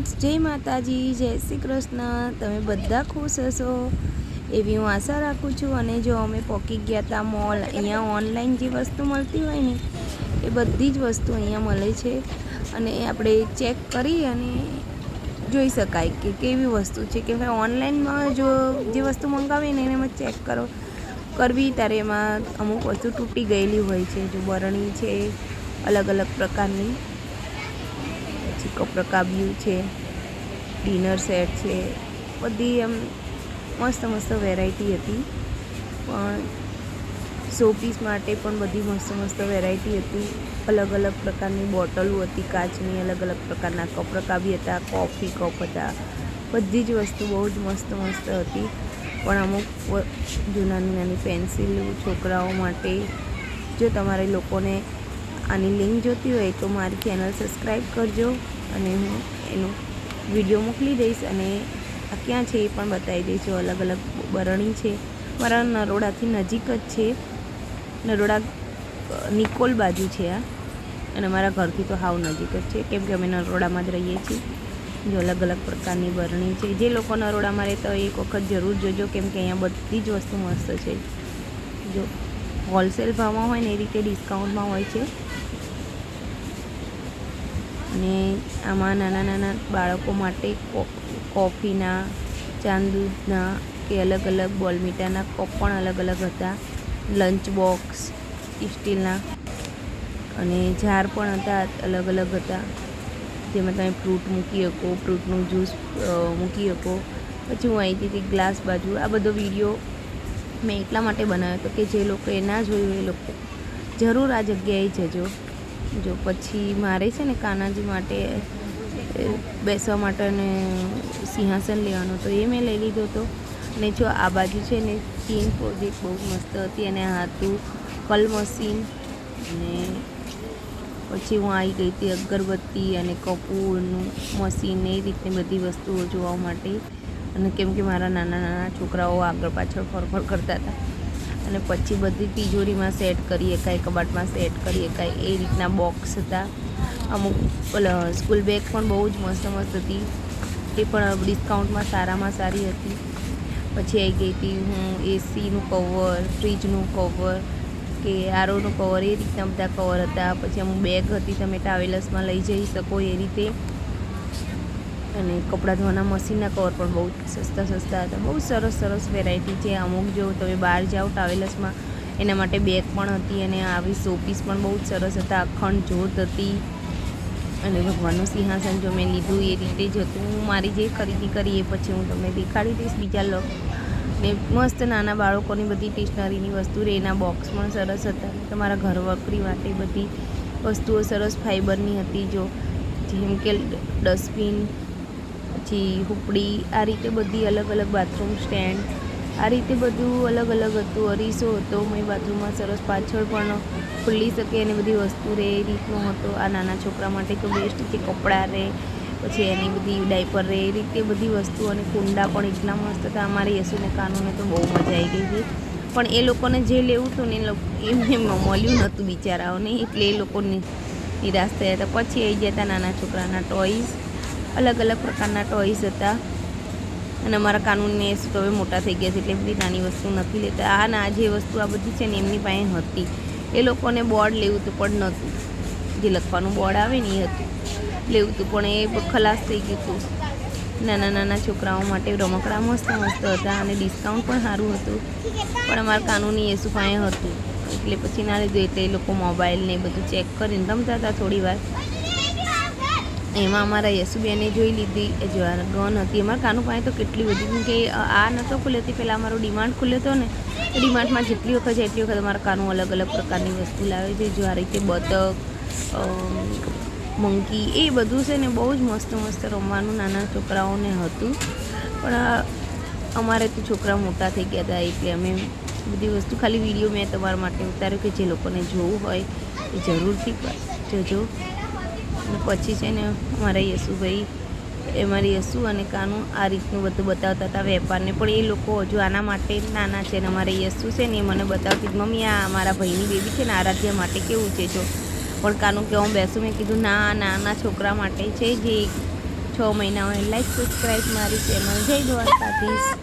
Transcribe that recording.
Friends, જય માતાજી, જય શ્રી કૃષ્ણ. તમે બધા ખુશ હશો? એવી હું આશા રાખું છું. અને જો અમે પોકી ગયા હતા મોલ, અહીંયા ઓનલાઈન જે વસ્તુ મળતી હોય ને, એ બધી જ વસ્તુ અહીંયા મળે છે. અને આપણે ચેક કરી અને જોઈ શકાય કે કેવી વસ્તુ છે. કે ભાઈ ઓનલાઈનમાં જો જે વસ્તુ મંગાવીએ ને, એમાં ચેક કરો, કરવી ત્યારે એમાં અમુક વસ્તુ તૂટી ગયેલી હોય છે. જો બરણી છે અલગ અલગ પ્રકારની. પછી કપરકાબ્યું છે, ડિનર સેટ છે, બધી એમ મસ્ત મસ્ત વેરાયટી હતી. પણ શોપીસ માટે પણ બધી મસ્ત મસ્ત વેરાયટી હતી. અલગ અલગ પ્રકારની બોટલો હતી, કાચની અલગ અલગ પ્રકારના કપરકાબી હતા કોફી કપ હતા. બધી જ વસ્તુ બહુ જ મસ્ત મસ્ત હતી. પણ અમુક જૂનાની નાની નાની પેન્સિલ છોકરાઓ માટે જો તમારે લોકોને આની લિંક જોતી હોય તો મારી ચેનલ સબસ્ક્રાઈબ કરજો અને હું એનો વીડિયો મોકલી દઈશ અને આ ક્યાં છે એ પણ બતાવી દઈશ. અલગ અલગ બરણી છે. મારા નરોડાથી નજીક જ છે. નરોડા નિકોલ બાજુ છે આ. અને મારા ઘરથી તો હાવ નજીક જ છે. કેમ કે અમે નરોડામાં જ રહીએ છીએ. જો અલગ અલગ પ્રકારની બરણી છે. જે લોકો નરોડામાં રહેતા હોય એક વખત જરૂર જોજો, કેમ કે અહીંયા બધી જ વસ્તુ મસ્ત છે. જો. હોલસેલ ભાવમાં હોય ને એ રીતે ડિસ્કાઉન્ટમાં હોય છે. અને આમાં નાના નાના બાળકો માટે કોફીના ચાંદૂધના કે અલગ અલગ બોલમીટાના કપ પણ અલગ અલગ હતા. લંચ બોક્સ, સ્ટીલના અને જાર પણ હતા, અલગ અલગ હતા. જેમાં તમે ફ્રૂટ મૂકી શકો, ફ્રૂટનું જ્યુસ મૂકી શકો. પછી હું અહીંથી ગ્લાસ બાજુ આ બધો વીડિયો મેં એટલા માટે બનાવ્યો હતો કે જે લોકોએ ના જોયું એ લોકો જરૂર આ જગ્યાએ જજો. જો પછી મારે છે ને કાનાજી માટે બેસવા માટે અને સિંહાસન લેવાનું તો એ મેં લઈ લીધો હતો. અને જો આ બાજુ છે ને સ્કીન પ્રોજેક્ટ બહુ મસ્ત હતી અને હાથું કલ મશીન. અને પછી હું આવી ગઈ હતી અગરબત્તી અને કપૂરનું મશીન એ રીતની બધી વસ્તુઓ જોવા માટે. અને કેમ કે મારા નાના નાના છોકરાઓ આગળ પાછળ ફરફર કરતા હતા. અને પછી બધી તિજોરીમાં સેટ કરી શકાય કબાટમાં સેટ કરી શકાય એ રીતના બોક્સ હતા. અમુક સ્કૂલ બેગ પણ બહુ જ મસ્ત મસ્ત હતી. એ પણ ડિસ્કાઉન્ટમાં સારામાં સારી હતી. પછી આવી ગઈ હતી હું એસીનું કવર ફ્રીજનું કવર કે આરોનું કવર એ રીતના બધા કવર હતા. પછી અમુક બેગ હતી તમે ટ્રાવેલર્સમાં લઈ જઈ શકો એ રીતે. અને કપડાં ધોવાના મશીનના કવર પણ બહુ સસ્તા સસ્તા હતા. બહુ સરસ સરસ વેરાયટી છે. અમુક જો તમે બહાર જાઓ ટ્રાવેલર્સમાં એના માટે બેગ પણ હતી અને આવી શોપીસ પણ બહુ જ સરસ હતા. અખંડ જ્યોત હતી. અને ભગવાનનું સિંહાસન જો મેં લીધું એ રીતે જ હતું. હું મારી જે ખરીદી કરી એ પછી હું તમને દેખાડી દઈશ બીજા લો ને મસ્ત નાના બાળકોની બધી સ્ટેશનરીની વસ્તુ રહે. એના બોક્સ પણ સરસ હતા. તમારા ઘર વકરી માટે બધી વસ્તુઓ સરસ ફાઈબરની હતી જો. જેમ કે ડસ્ટબિન પછી હુપડી, આ રીતે બધી અલગ અલગ બાથરૂમ સ્ટેન્ડ આ રીતે બધું અલગ અલગ હતું. અરીસો હતો, મેં બાથરૂમમાં સરસ પાછળ પણ ખુલ્લી શકે અને બધી વસ્તુ રહે એ રીતનો હતો. આ નાના છોકરા માટે તો બેસ્ટ છે કપડાં રહે, પછી એની બધી ડાયપર રહે, એ રીતે બધી વસ્તુ અને કુંડા પણ એટલા મસ્ત હતા. અમારી યશુને કાનૂને તો બહુ મજા આવી ગઈ હતી. પણ એ લોકોને જે લેવું હતું ને એમને મળ્યું નહોતું બિચારાઓને. એટલે એ લોકોને નિરાશ થયા હતા. પછી આવી ગયા હતા નાના છોકરાના ટોયસ અલગ અલગ પ્રકારના ટોયસ હતા. અને અમારા કાનૂનને તો હવે મોટા થઈ ગયા છે એટલે બધી નાની વસ્તુ નથી લેતા. આ ના જે વસ્તુ આ બધી છે ને એમની પાસે હતી. એ લોકોને બોર્ડ લેવું તો પણ નહોતું. જે લખવાનું બોર્ડ આવે ને એ હતું. લેવું હતું પણ એ ખલાસ થઈ ગયું હતું. નાના નાના છોકરાઓ માટે રમકડા મસ્ત મસ્ત હતા અને ડિસ્કાઉન્ટ પણ સારું હતું. પણ અમારા કાનૂની એસુ પાસે હતું? એટલે પછી ના લીધું એટલે એ લોકો મોબાઈલ ને બધું ચેક કરીને રમતા હતા થોડી વાર. એમાં અમારા યશુબેને જોઈ લીધી, એ આ ગન હતી. અમારા કાનું પાસે તો કેટલી બધી કે આ નહોતો ખુલ્યો હતી પહેલાં અમારો ડિમાન્ડ ખુલ્યો હતો ને, એ ડિમાન્ડમાં જેટલી વખત જાય એટલી વખત અમારા કાનું અલગ અલગ પ્રકારની વસ્તુ લાવે છે. જો આ રીતે બતક મંકી, એ બધું છે ને, બહુ જ મસ્ત મસ્ત રમવાનું નાના છોકરાઓને હતું. પણ અમારે તો છોકરા મોટા થઈ ગયા હતા, એટલે અમે બધી વસ્તુ ખાલી વીડિયો મેં તમારા માટે ઉતાર્યો કે જે લોકોને જોવું હોય, એ જરૂરથી જજો. અને પછી છે ને અમારા યશુભાઈ એ મારી યશુ અને કાનું આ રીતનું બધું બતાવતા હતા વેપારને. પણ એ લોકો હજુ આના માટે નાના છે ને અમારે યશુ છે ને એ મને બતાવતી મમ્મી, આ મારા ભાઈની બેબી છે ને આરાધ્યા માટે કેવું છે જો? પણ કાનું કે હું બેસું, મેં કીધું, ના, નાના છોકરા માટે છે જે છ મહિના હોય લાઈક સબસ્ક્રાઈબ મારી ચેનલ જય દ્વારકાધીશ.